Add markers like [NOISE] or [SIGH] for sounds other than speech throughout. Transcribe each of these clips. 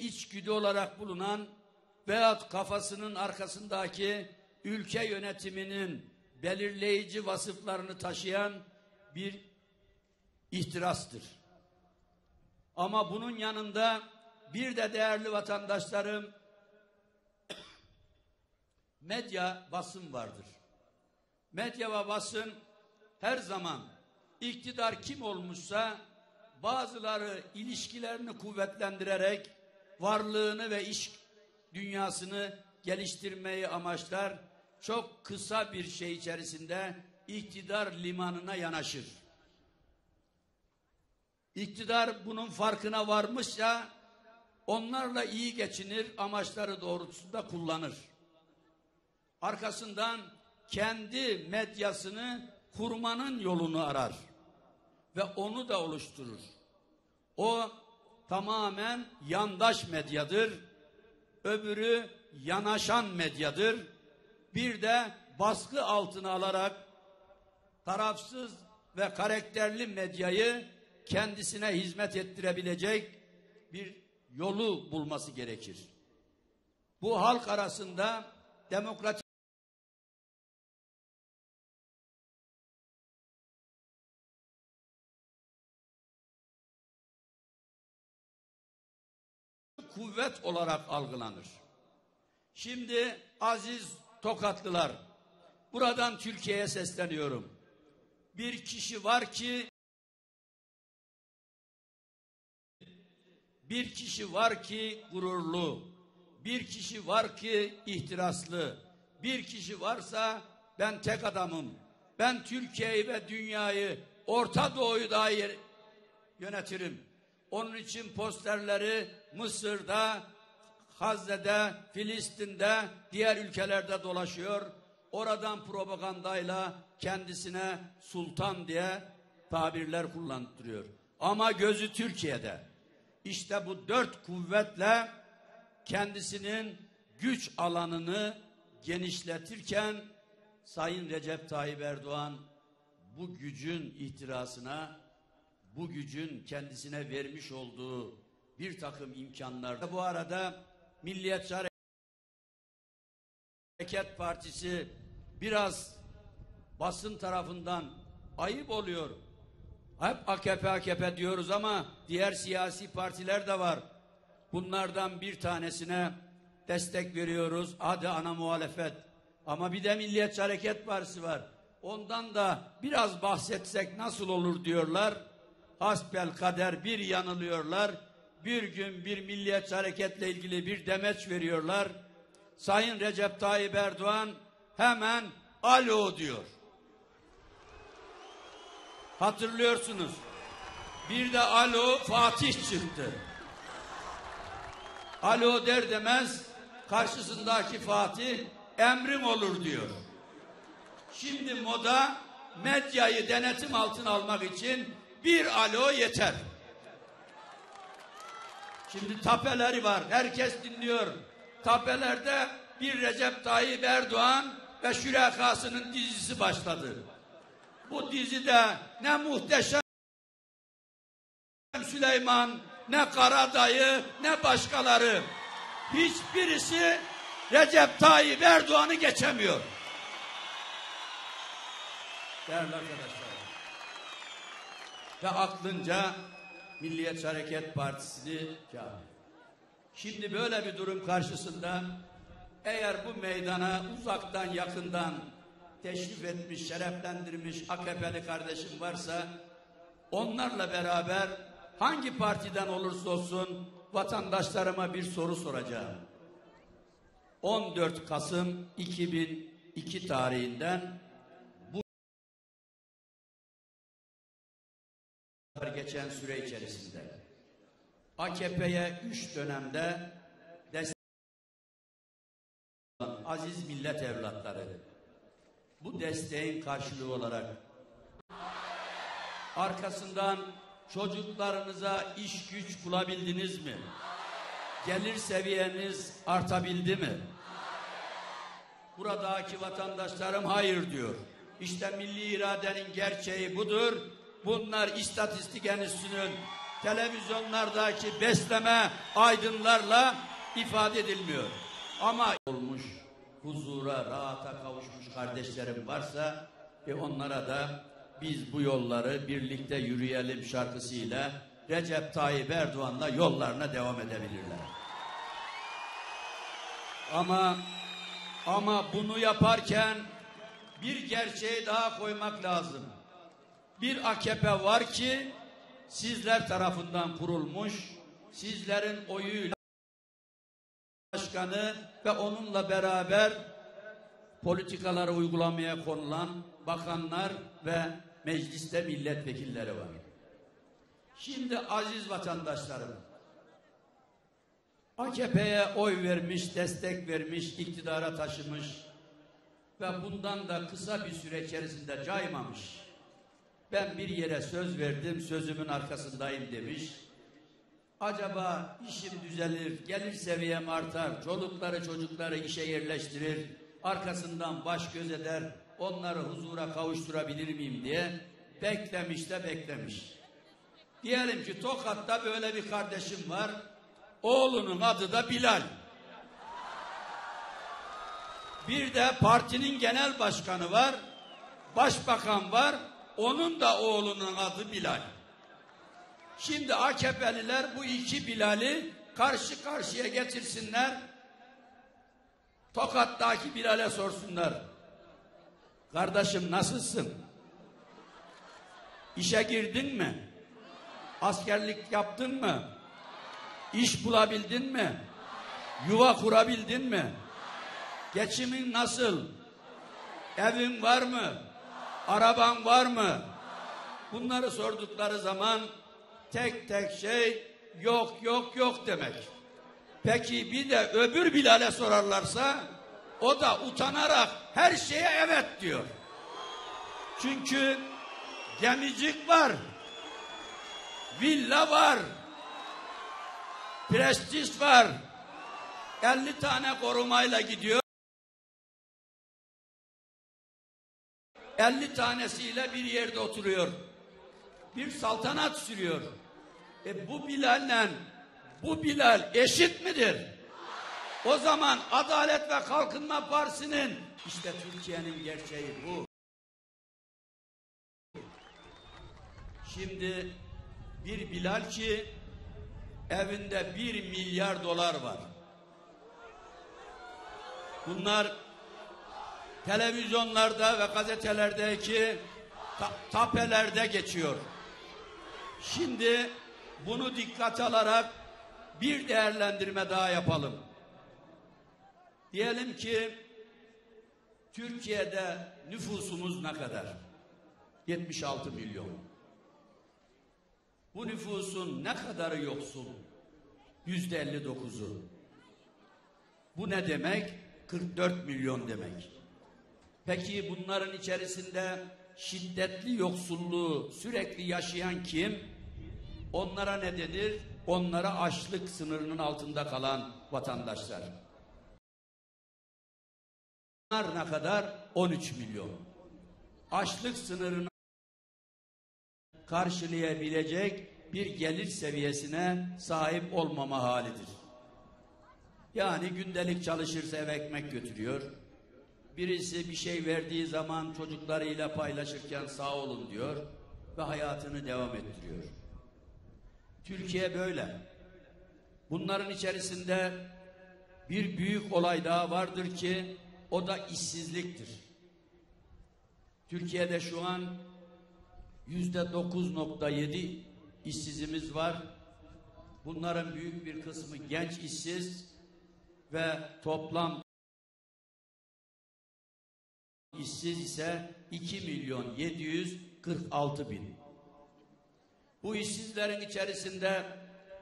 içgüdü olarak bulunan veyahut kafasının arkasındaki ülke yönetiminin belirleyici vasıflarını taşıyan bir ihtirastır. Ama bunun yanında bir de değerli vatandaşlarım [COUGHS] medya basın vardır. Medya ve basın her zaman iktidar kim olmuşsa bazıları ilişkilerini kuvvetlendirerek varlığını ve iş dünyasını geliştirmeyi amaçlar. Çok kısa bir şey içerisinde iktidar limanına yanaşır. İktidar bunun farkına varmışsa onlarla iyi geçinir, amaçları doğrultusunda kullanır. Arkasından kendi medyasını kurmanın yolunu arar ve onu da oluşturur. O tamamen yandaş medyadır. Öbürü yanaşan medyadır. Bir de baskı altına alarak tarafsız ve karakterli medyayı kendisine hizmet ettirebilecek bir yolu bulması gerekir. Bu halk arasında demokratik kuvvet olarak algılanır. Şimdi aziz Tokatlılar, buradan Türkiye'ye sesleniyorum. Bir kişi var ki bir kişi var ki gururlu, bir kişi var ki ihtiraslı, bir kişi varsa ben tek adamım. Ben Türkiye'yi ve dünyayı, Orta Doğu'yu dair yönetirim. Onun için posterleri Mısır'da, Gazze'de, Filistin'de, diğer ülkelerde dolaşıyor. Oradan propagandayla kendisine sultan diye tabirler kullandırıyor. Ama gözü Türkiye'de. İşte bu dört kuvvetle kendisinin güç alanını genişletirken Sayın Recep Tayyip Erdoğan bu gücün ihtirasına bu gücün kendisine vermiş olduğu bir takım imkanlarda bu arada Milliyetçi Hareket Partisi biraz basın tarafından ayıp oluyor. Hep AKP AKP diyoruz ama diğer siyasi partiler de var. Bunlardan bir tanesine destek veriyoruz. Hadi ana muhalefet. Ama bir de Milliyetçi Hareket Partisi var. Ondan da biraz bahsetsek nasıl olur diyorlar. Hasbel kader bir yanılıyorlar. Bir gün bir milliyetçi hareketle ilgili bir demeç veriyorlar. Sayın Recep Tayyip Erdoğan hemen alo diyor. Hatırlıyorsunuz. Bir de alo Fatih çıktı. Alo der demez karşısındaki Fatih emrim olur diyor. Şimdi moda medyayı denetim altına almak için bir alo yeter. Şimdi tapeleri var. Herkes dinliyor. Tapelerde bir Recep Tayyip Erdoğan ve şürekasının dizisi başladı. Bu dizide ne muhteşem Süleyman, ne Karadayı, ne başkaları. Hiçbirisi Recep Tayyip Erdoğan'ı geçemiyor. Değerli arkadaşlar. Ve aklınca Milliyetçi Hareket Partisi'ni çağırıyor. Şimdi böyle bir durum karşısında eğer bu meydana uzaktan yakından teşrif etmiş, şereflendirmiş AKP'li kardeşim varsa onlarla beraber hangi partiden olursa olsun vatandaşlarıma bir soru soracağım. 14 Kasım 2002 tarihinden geçen süre içerisinde AKP'ye üç dönemde destek aziz millet evlatları bu desteğin karşılığı olarak arkasından çocuklarınıza iş güç bulabildiniz mi? Gelir seviyeniz artabildi mi? Buradaki vatandaşlarım hayır diyor. İşte milli iradenin gerçeği budur. Bunlar istatistik enstitüsünün televizyonlardaki besleme aydınlarla ifade edilmiyor. Ama olmuş, huzura, rahata kavuşmuş kardeşlerim varsa e onlara da biz bu yolları birlikte yürüyelim şarkısıyla Recep Tayyip Erdoğan'la yollarına devam edebilirler. Ama ama bunu yaparken bir gerçeği daha koymak lazım. Bir AKP var ki sizler tarafından kurulmuş, sizlerin oyuyla başkanı ve onunla beraber politikaları uygulamaya konulan bakanlar ve mecliste milletvekilleri var. Şimdi aziz vatandaşlarım, AKP'ye oy vermiş, destek vermiş, iktidara taşımış ve bundan da kısa bir süre içerisinde caymamış. Ben bir yere söz verdim, sözümün arkasındayım demiş. Acaba işim düzelir, gelir seviyem artar, çolukları çocukları işe yerleştirir, arkasından baş göz eder, onları huzura kavuşturabilir miyim diye beklemiş de beklemiş. Diyelim ki Tokat'ta böyle bir kardeşim var, oğlunun adı da Bilal. Bir de partinin genel başkanı var, başbakan var, onun da oğlunun adı Bilal. Şimdi AKP'liler bu iki Bilal'i karşı karşıya getirsinler. Tokat'taki Bilal'e sorsunlar. Kardeşim nasılsın? İşe girdin mi? Askerlik yaptın mı? İş bulabildin mi? Yuva kurabildin mi? Geçimin nasıl? Evin var mı? Araban var mı? Bunları sordukları zaman tek tek şey yok yok yok demek. Peki bir de öbür Bilal'e sorarlarsa o da utanarak her şeye evet diyor. Çünkü gemicik var. Villa var. Prestij var. 50 tane korumayla gidiyor. 50 tanesiyle bir yerde oturuyor. Bir saltanat sürüyor. E bu Bilal'le bu Bilal eşit midir? O zaman Adalet ve Kalkınma Partisi'nin işte Türkiye'nin gerçeği bu. Şimdi bir Bilal ki evinde bir milyar dolar var. Bunlar televizyonlarda ve gazetelerdeki ta tapelerde geçiyor. Şimdi bunu dikkat alarak bir değerlendirme daha yapalım. Diyelim ki Türkiye'de nüfusumuz ne kadar? 76 milyon. Bu nüfusun ne kadarı yoksul? Yüzde 59'u. Bu ne demek? 44 milyon demek. Peki bunların içerisinde şiddetli yoksulluğu sürekli yaşayan kim? Onlara ne denir? Onlara açlık sınırının altında kalan vatandaşlar. Bunlar ne kadar? 13 milyon. Açlık sınırını karşılayabilecek bir gelir seviyesine sahip olmama halidir. Yani gündelik çalışırsa eve ekmek götürüyor. Birisi bir şey verdiği zaman çocuklarıyla paylaşırken sağ olun diyor ve hayatını devam ettiriyor. Türkiye böyle. Bunların içerisinde bir büyük olay daha vardır ki o da işsizliktir. Türkiye'de şu an yüzde 9.7 işsizimiz var. Bunların büyük bir kısmı genç işsiz ve toplam işsiz ise 2 milyon 746 bin. Bu işsizlerin içerisinde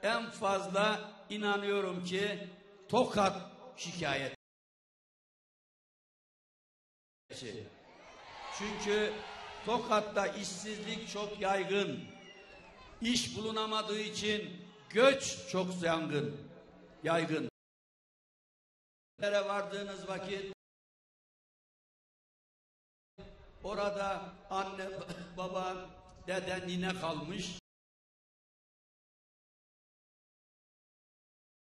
en fazla inanıyorum ki Tokat şikayet. Çünkü Tokat'ta işsizlik çok yaygın. İş bulunamadığı için göç çok yangın, yaygın. vardığınız vakit orada anne, baba, dede, nine kalmış.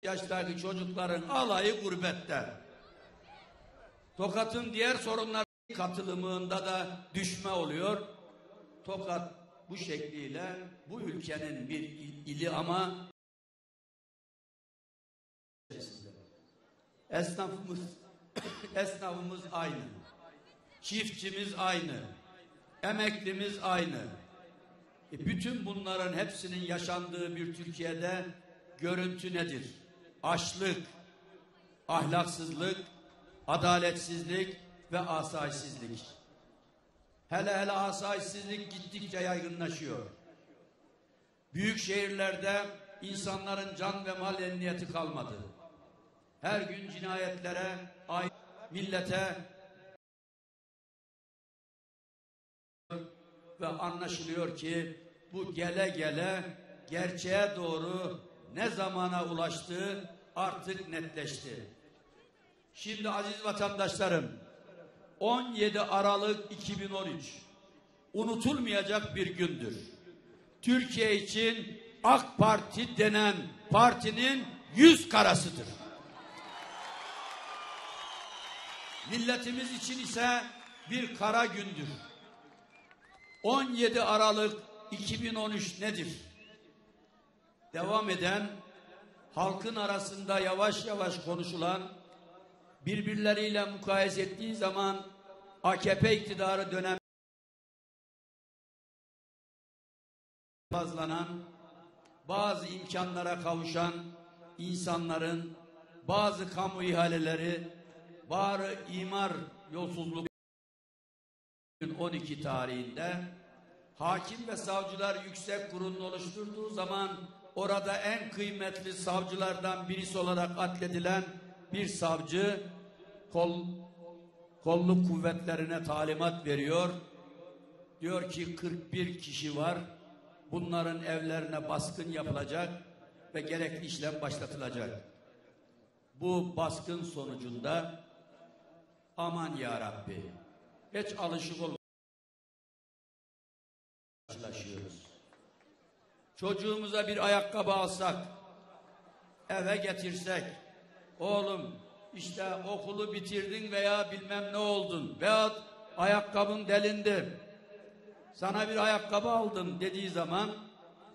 yaştaki çocukların alayı gurbette. Tokat'ın diğer sorunlar katılımında da düşme oluyor. Tokat bu şekliyle bu ülkenin bir ili ama esnafımız [COUGHS] esnafımız aynı. Çiftçimiz aynı. Emeklimiz aynı. E bütün bunların hepsinin yaşandığı bir Türkiye'de görüntü nedir? Açlık, ahlaksızlık, adaletsizlik ve asayişsizlik. Hele hele asayişsizlik gittikçe yaygınlaşıyor. Büyük şehirlerde insanların can ve mal emniyeti kalmadı. Her gün cinayetlere, millete ve anlaşılıyor ki bu gele gele gerçeğe doğru ne zamana ulaştığı artık netleşti. Şimdi aziz vatandaşlarım 17 Aralık 2013 unutulmayacak bir gündür. Türkiye için AK Parti denen partinin yüz karasıdır. Milletimiz için ise bir kara gündür. 17 Aralık 2013 nedir? Devam eden halkın arasında yavaş yavaş konuşulan birbirleriyle mukayese ettiği zaman AKP iktidarı dönem fazlanan bazı imkanlara kavuşan insanların bazı kamu ihaleleri bazı imar yolsuzluk 12 tarihinde hakim ve savcılar yüksek kurulunu oluşturduğu zaman orada en kıymetli savcılardan birisi olarak addedilen bir savcı kol, kolluk kuvvetlerine talimat veriyor. Diyor ki 41 kişi var. Bunların evlerine baskın yapılacak ve gerekli işlem başlatılacak. Bu baskın sonucunda aman ya Rabbi hiç alışık ol karşılaşıyoruz. Çocuğumuza bir ayakkabı alsak, eve getirsek, oğlum işte okulu bitirdin veya bilmem ne oldun veya ayakkabın delindi, sana bir ayakkabı aldım dediği zaman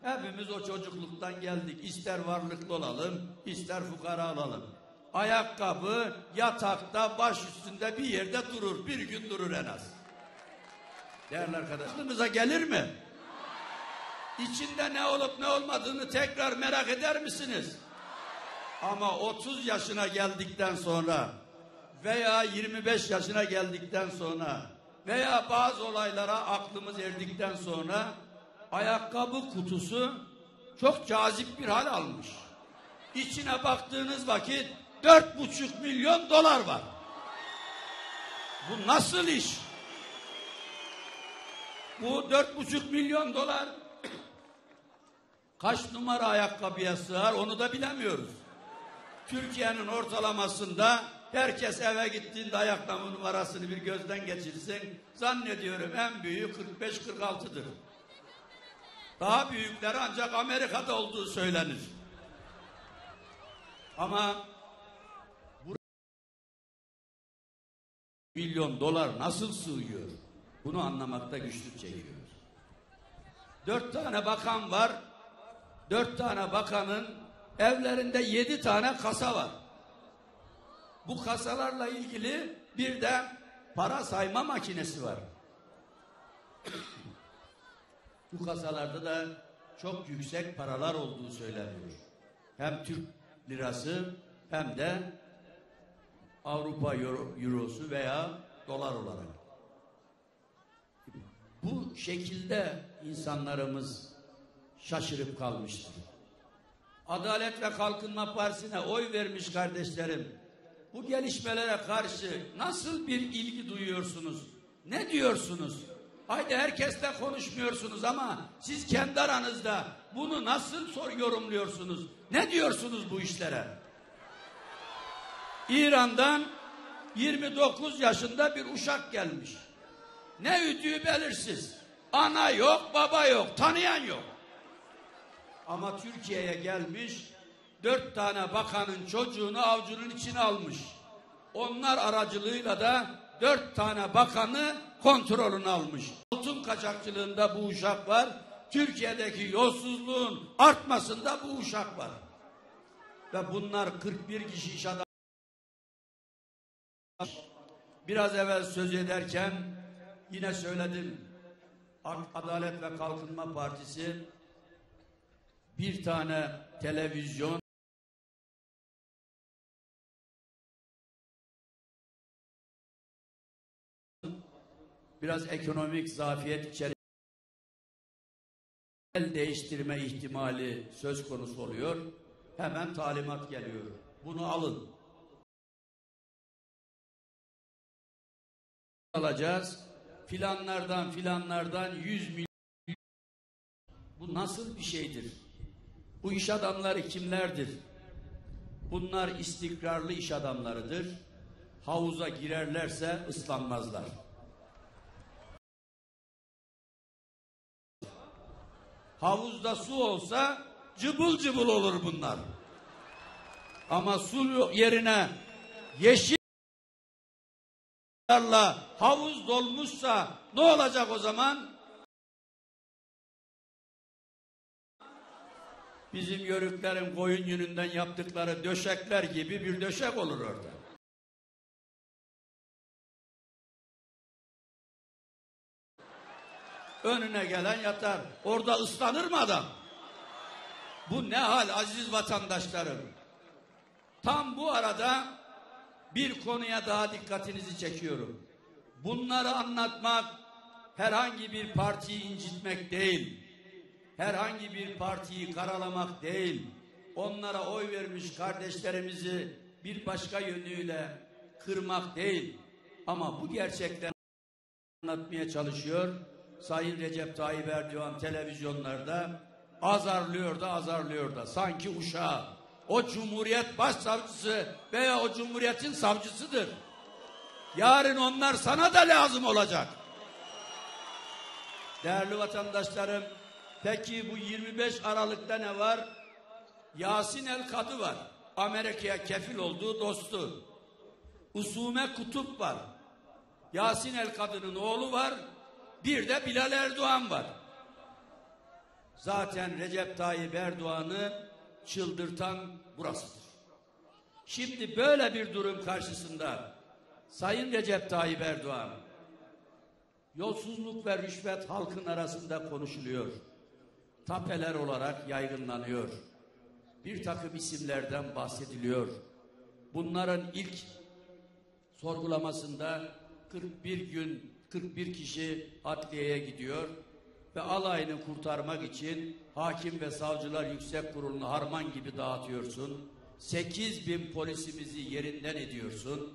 hepimiz o çocukluktan geldik. İster varlıklı olalım, ister fukara olalım. Ayakkabı yatakta baş üstünde bir yerde durur. Bir gün durur en az. Değerli arkadaşlarımıza gelir mi? İçinde ne olup ne olmadığını tekrar merak eder misiniz? Ama 30 yaşına geldikten sonra veya 25 yaşına geldikten sonra veya bazı olaylara aklımız erdikten sonra ayakkabı kutusu çok cazip bir hal almış. İçine baktığınız vakit dört buçuk milyon dolar var. Bu nasıl iş? Bu dört buçuk milyon dolar kaç numara ayakkabıya sığar onu da bilemiyoruz. Türkiye'nin ortalamasında herkes eve gittiğinde ayakkabı numarasını bir gözden geçirsin. Zannediyorum en büyüğü 45-46'dır. Daha büyükleri ancak Amerika'da olduğu söylenir. Ama milyon dolar nasıl sığıyor? Bunu anlamakta güçlük çekiyoruz. Dört tane bakan var. Dört tane bakanın evlerinde yedi tane kasa var. Bu kasalarla ilgili bir de para sayma makinesi var. [CLEARS THROAT] Bu kasalarda da çok yüksek paralar olduğu söyleniyor. Hem Türk lirası hem de Avrupa Euro, Eurosu veya dolar olarak. Bu şekilde insanlarımız şaşırıp kalmıştır. Adalet ve Kalkınma Partisi'ne oy vermiş kardeşlerim. Bu gelişmelere karşı nasıl bir ilgi duyuyorsunuz? Ne diyorsunuz? Haydi herkesle konuşmuyorsunuz ama siz kendi aranızda bunu nasıl sor yorumluyorsunuz? Ne diyorsunuz bu işlere? İran'dan 29 yaşında bir uşak gelmiş. Ne üdüğü belirsiz. Ana yok, baba yok, tanıyan yok. Ama Türkiye'ye gelmiş dört tane bakanın çocuğunu avcunun içine almış. Onlar aracılığıyla da dört tane bakanı kontrolünü almış. Altın kaçakçılığında bu uşak var. Türkiye'deki yolsuzluğun artmasında bu uşak var. Ve bunlar 41 kişi iş adamı. Biraz evvel söz ederken yine söyledim. Adalet ve Kalkınma Partisi bir tane televizyon biraz ekonomik zafiyet içerisinde el değiştirme ihtimali söz konusu oluyor. Hemen talimat geliyor. Bunu alın. Alacağız. Filanlardan filanlardan 100 milyon. Bu nasıl bir şeydir? Bu iş adamları kimlerdir? Bunlar istikrarlı iş adamlarıdır. Havuza girerlerse ıslanmazlar. Havuzda su olsa cıbıl cıbıl olur bunlar. Ama su yerine yeşil havuz dolmuşsa ne olacak o zaman? Bizim yörüklerin koyun yününden yaptıkları döşekler gibi bir döşek olur orada. Önüne gelen yatar. Orada ıslanır mı adam? Bu ne hal aziz vatandaşlarım? Tam bu arada bir konuya daha dikkatinizi çekiyorum. Bunları anlatmak herhangi bir partiyi incitmek değil. Herhangi bir partiyi karalamak değil. Onlara oy vermiş kardeşlerimizi bir başka yönüyle kırmak değil. Ama bu gerçekten anlatmaya çalışıyor. Sayın Recep Tayyip Erdoğan televizyonlarda azarlıyor da azarlıyor da sanki uşağı o Cumhuriyet Başsavcısı veya o Cumhuriyet'in savcısıdır. Yarın onlar sana da lazım olacak. Değerli vatandaşlarım, peki bu 25 Aralık'ta ne var? Yasin El Kadı var. Amerika'ya kefil olduğu dostu. Usume Kutup var. Yasin El Kadı'nın oğlu var. Bir de Bilal Erdoğan var. Zaten Recep Tayyip Erdoğan'ı çıldırtan burasıdır. Şimdi böyle bir durum karşısında Sayın Recep Tayyip Erdoğan yolsuzluk ve rüşvet halkın arasında konuşuluyor. Tapeler olarak yaygınlanıyor. Bir takım isimlerden bahsediliyor. Bunların ilk sorgulamasında 41 gün 41 kişi adliyeye gidiyor ve alayını kurtarmak için hakim ve savcılar yüksek kurulunu harman gibi dağıtıyorsun. 8 bin polisimizi yerinden ediyorsun.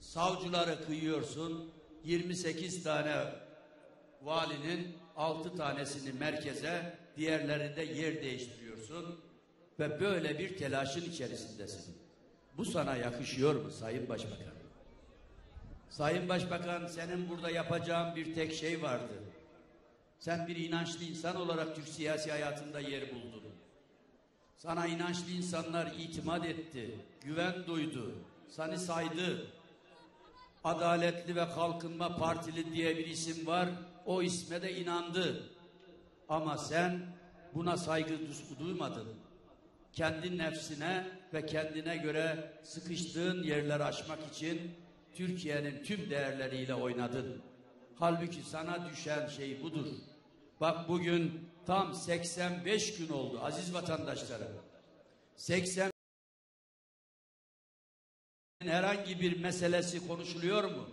Savcıları kıyıyorsun. 28 tane valinin 6 tanesini merkeze, diğerlerini de yer değiştiriyorsun. Ve böyle bir telaşın içerisindesin. Bu sana yakışıyor mu Sayın Başbakan? Sayın Başbakan senin burada yapacağın bir tek şey vardı. Sen bir inançlı insan olarak Türk siyasi hayatında yer buldun. Sana inançlı insanlar itimat etti, güven duydu, seni saydı. Adaletli ve Kalkınma Partili diye bir isim var, o isme de inandı. Ama sen buna saygı duymadın. Kendi nefsine ve kendine göre sıkıştığın yerleri aşmak için Türkiye'nin tüm değerleriyle oynadın. Halbuki sana düşen şey budur. Bak bugün tam 85 gün oldu aziz vatandaşlarım. 80 herhangi bir meselesi konuşuluyor mu?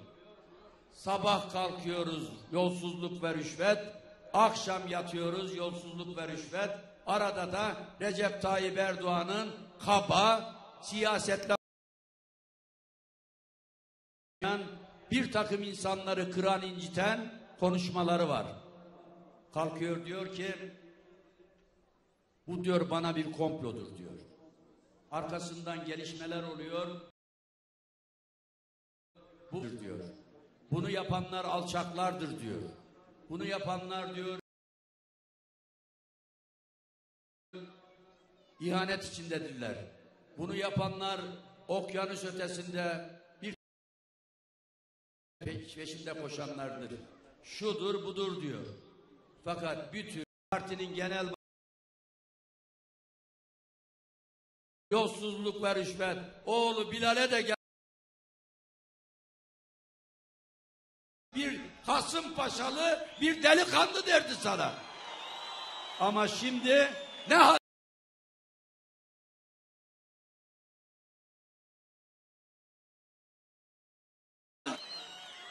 Sabah kalkıyoruz yolsuzluk ve rüşvet, akşam yatıyoruz yolsuzluk ve rüşvet. Arada da Recep Tayyip Erdoğan'ın kaba siyasetle bir takım insanları kıran inciten konuşmaları var. Kalkıyor diyor ki bu diyor bana bir komplodur diyor. Arkasından gelişmeler oluyor. Bu diyor. Bunu yapanlar alçaklardır diyor. Bunu yapanlar diyor ihanet içindedirler. Bunu yapanlar okyanus ötesinde bir pe- peşinde koşanlardır. Şudur budur diyor. Fakat bütün partinin genel yolsuzluk ve rüşvet oğlu Bilal'e de gel bir Kasımpaşalı bir delikanlı derdi sana. Ama şimdi ne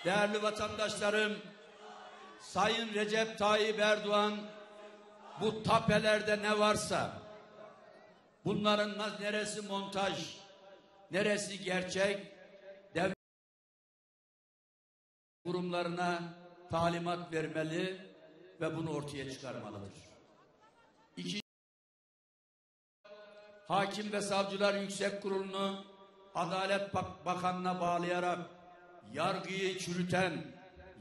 Değerli vatandaşlarım, Sayın Recep Tayyip Erdoğan bu tapelerde ne varsa bunların neresi montaj, neresi gerçek, devlet kurumlarına talimat vermeli ve bunu ortaya çıkarmalıdır. İki, Hakim ve Savcılar Yüksek Kurulu'nu Adalet Bak- Bakanlığı'na bağlayarak yargıyı çürüten,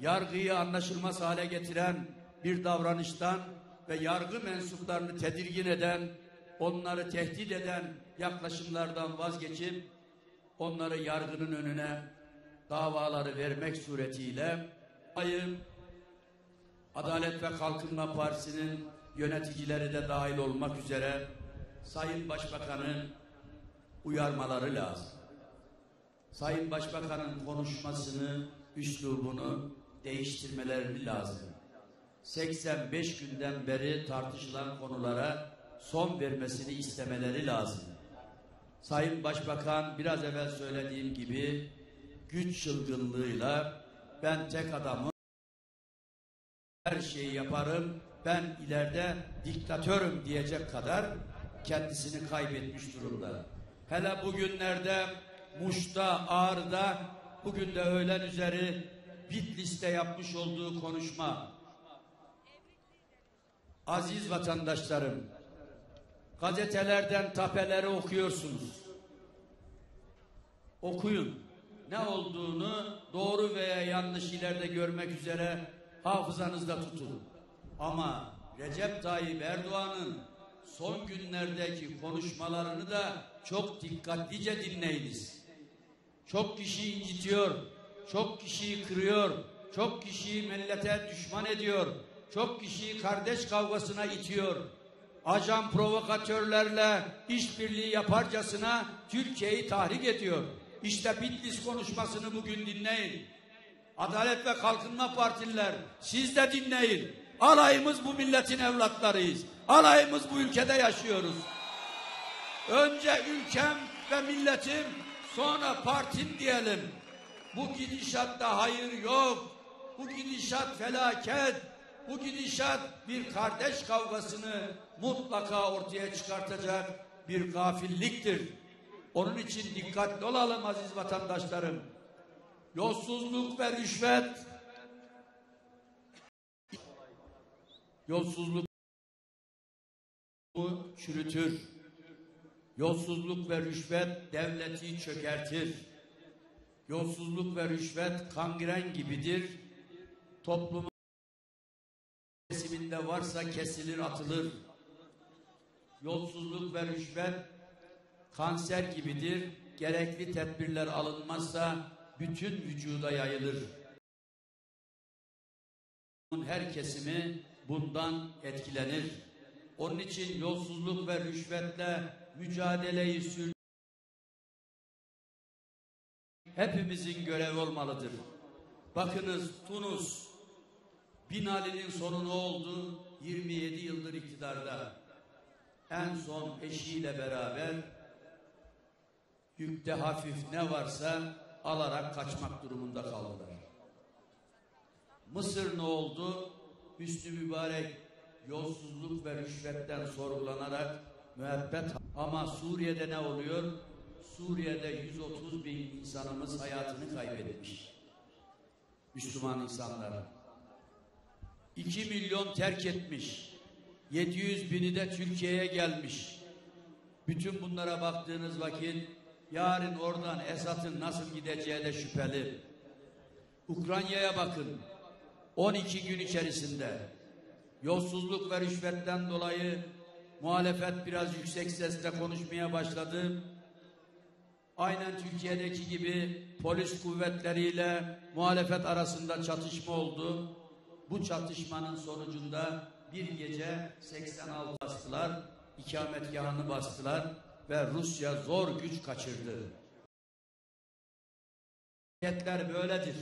yargıyı anlaşılmaz hale getiren bir davranıştan ve yargı mensuplarını tedirgin eden, onları tehdit eden yaklaşımlardan vazgeçip onları yargının önüne davaları vermek suretiyle ayın Adalet ve Kalkınma Partisi'nin yöneticileri de dahil olmak üzere Sayın Başbakan'ın uyarmaları lazım. Sayın Başbakan'ın konuşmasını, üslubunu değiştirmeleri lazım. 85 günden beri tartışılan konulara son vermesini istemeleri lazım. Sayın Başbakan biraz evvel söylediğim gibi güç çılgınlığıyla ben tek adamım her şeyi yaparım ben ileride diktatörüm diyecek kadar kendisini kaybetmiş durumda. Hele bugünlerde Muş'ta, Ağrı'da bugün de öğlen üzeri Bitlis'te yapmış olduğu konuşma. Aziz vatandaşlarım, gazetelerden tapeleri okuyorsunuz. Okuyun. Ne olduğunu doğru veya yanlış ileride görmek üzere hafızanızda tutun. Ama Recep Tayyip Erdoğan'ın son günlerdeki konuşmalarını da çok dikkatlice dinleyiniz. Çok kişiyi incitiyor, çok kişiyi kırıyor, çok kişiyi millete düşman ediyor, çok kişiyi kardeş kavgasına itiyor. Ajan provokatörlerle işbirliği yaparcasına Türkiye'yi tahrik ediyor. İşte Bitlis konuşmasını bugün dinleyin. Adalet ve Kalkınma Partililer siz de dinleyin. Alayımız bu milletin evlatlarıyız. Alayımız bu ülkede yaşıyoruz. Önce ülkem ve milletim sonra partim diyelim. Bu gidişatta hayır yok. Bu gidişat felaket. Bu gidişat bir kardeş kavgasını mutlaka ortaya çıkartacak bir gafilliktir. Onun için dikkatli olalım aziz vatandaşlarım. Yolsuzluk ve rüşvet yolsuzluk çürütür. Yolsuzluk ve rüşvet devleti çökertir. Yolsuzluk ve rüşvet kangren gibidir. Toplumun kesiminde varsa kesilir atılır. Yolsuzluk ve rüşvet kanser gibidir. Gerekli tedbirler alınmazsa bütün vücuda yayılır. Her kesimi bundan etkilenir. Onun için yolsuzluk ve rüşvetle mücadeleyi sür hepimizin görevi olmalıdır. Bakınız Tunus Bin Ali'nin sonu ne oldu? 27 yıldır iktidarda. En son eşiyle beraber yükte hafif ne varsa alarak kaçmak durumunda kaldılar. Mısır ne oldu? Hüsnü Mübarek yolsuzluk ve rüşvetten sorgulanarak müebbet ama Suriye'de ne oluyor? Suriye'de 130 bin insanımız hayatını kaybetmiş. Müslüman insanlar. 2 milyon terk etmiş. 700 bini de Türkiye'ye gelmiş. Bütün bunlara baktığınız vakit yarın oradan Esad'ın nasıl gideceği de şüpheli. Ukrayna'ya bakın. 12 gün içerisinde yolsuzluk ve rüşvetten dolayı muhalefet biraz yüksek sesle konuşmaya başladı. Aynen Türkiye'deki gibi polis kuvvetleriyle muhalefet arasında çatışma oldu. Bu çatışmanın sonucunda bir gece 86 bastılar, ikametgahını bastılar ve Rusya zor güç kaçırdı. Hareketler böyledir.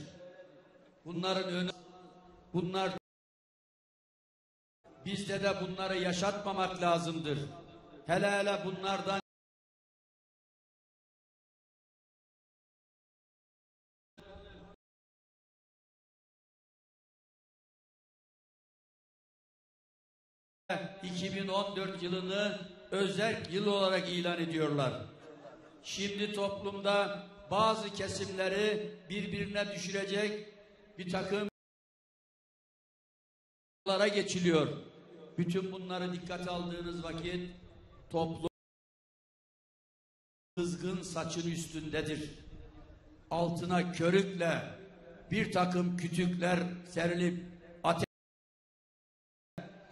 Bunların önü, bunlar bizde de bunları yaşatmamak lazımdır. Hele hele bunlardan ...2014 yılını özel yıl olarak ilan ediyorlar. Şimdi toplumda bazı kesimleri birbirine düşürecek bir takım lara geçiliyor. Bütün bunları dikkate aldığınız vakit toplum kızgın saçın üstündedir. Altına körükle bir takım kütükler serilip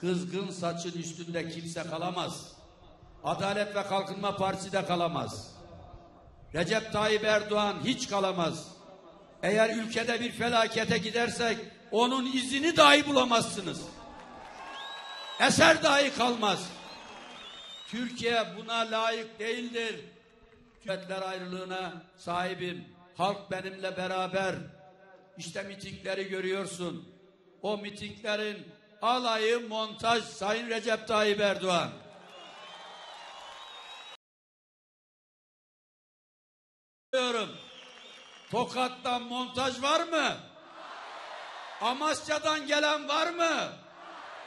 kızgın saçın üstünde kimse kalamaz. Adalet ve Kalkınma Partisi de kalamaz. Recep Tayyip Erdoğan hiç kalamaz. Eğer ülkede bir felakete gidersek onun izini dahi bulamazsınız. Eser dahi kalmaz. Türkiye buna layık değildir. Hükümetler ayrılığına sahibim. Halk benimle beraber. İşte mitingleri görüyorsun. O mitinglerin alayı montaj Sayın Recep Tayyip Erdoğan. Diyorum. Tokat'tan montaj var mı? Amasya'dan gelen var mı?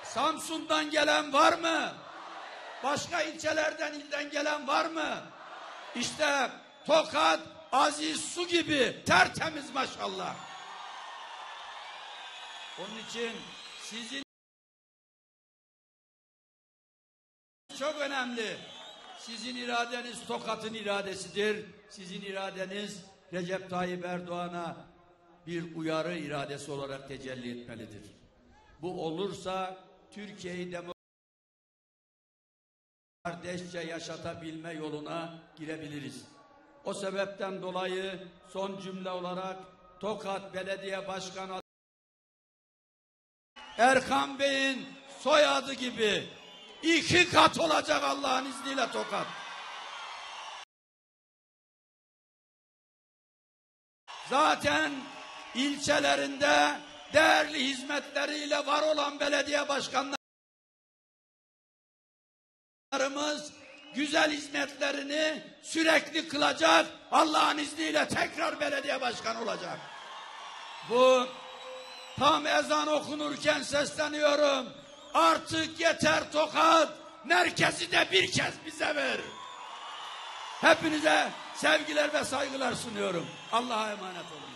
Samsun'dan gelen var mı? Başka ilçelerden ilden gelen var mı? İşte Tokat aziz su gibi tertemiz maşallah. Onun için sizin çok önemli. Sizin iradeniz Tokat'ın iradesidir. Sizin iradeniz Recep Tayyip Erdoğan'a bir uyarı iradesi olarak tecelli etmelidir. Bu olursa Türkiye'yi kardeşçe yaşatabilme yoluna girebiliriz. O sebepten dolayı son cümle olarak Tokat Belediye Başkanı Erkan Bey'in soyadı gibi iki kat olacak Allah'ın izniyle Tokat. Zaten ilçelerinde değerli hizmetleriyle var olan belediye başkanlarımız güzel hizmetlerini sürekli kılacak. Allah'ın izniyle tekrar belediye başkanı olacak. Bu tam ezan okunurken sesleniyorum. Artık yeter tokat. Merkezi de bir kez bize ver. Hepinize sevgiler ve saygılar sunuyorum. Allah'a emanet olun.